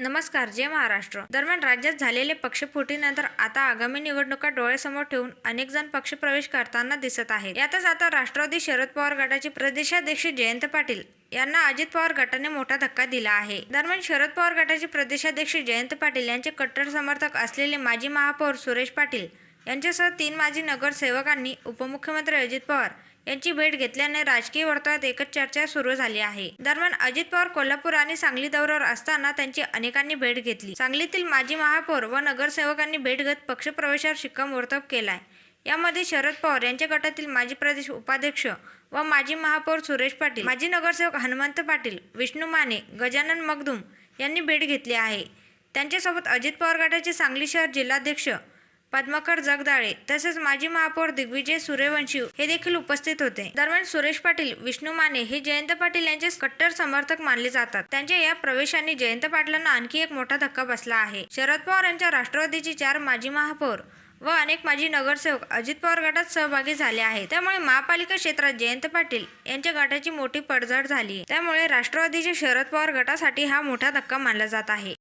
नमस्कार जय महाराष्ट्र. दरम्यान राज्यात झालेले पक्षफुटीनंतर आता आगामी निवडणुका डोळ्यासमोर ठेवून अनेक जण पक्षप्रवेश करताना दिसत आहेत. यातच आता राष्ट्रवादी शरद पवार गटाचे प्रदेशाध्यक्ष जयंत पाटील यांना अजित पवार गटाने मोठा धक्का दिला आहे. दरम्यान शरद पवार गटाचे प्रदेशाध्यक्ष जयंत पाटील यांचे कट्टर समर्थक असलेले माजी महापौर सुरेश पाटील यांच्यासह तीन माजी नगरसेवकांनी उपमुख्यमंत्री अजित पवार यांची भेट घेतल्याने राजकीय वर्तुळात एकच चर्चा सुरू झाली आहे. दरम्यान अजित पवार कोल्हापूर आणि सांगली दौऱ्यावर असताना त्यांची अनेकांनी भेट घेतली. सांगलीतील माजी महापौर व नगरसेवकांनी भेट घेत पक्षप्रवेशावर शिक्कामोर्तब केलाय. यामध्ये शरद पवार यांच्या गटातील माजी प्रदेश उपाध्यक्ष व माजी महापौर सुरेश पाटील माजी नगरसेवक हनुमंत पाटील विष्णू माने गजानन मगदुम यांनी भेट घेतली आहे. त्यांच्यासोबत अजित पवार गटाचे सांगली शहर जिल्हाध्यक्ष पद्माकर जगदाळे तसेच माजी महापौर दिग्विजय सूर्यवंशी हे देखील उपस्थित होते. दरम्यान सुरेश पाटील विष्णू माने हे जयंत पाटील यांचे कट्टर समर्थक मानले जातात. त्यांच्या या प्रवेशाने जयंत पाटलांना आणखी एक मोठा धक्का बसला आहे. शरद पवार यांच्या राष्ट्रवादीचे चार माजी महापौर व अनेक माजी नगरसेवक अजित पवार गटात सहभागी झाले आहेत. त्यामुळे महापालिका क्षेत्रात जयंत पाटील यांच्या गटाची मोठी पडझड झाली त्यामुळे राष्ट्रवादीच्या शरद पवार गटासाठी हा मोठा धक्का मानला जात आहे.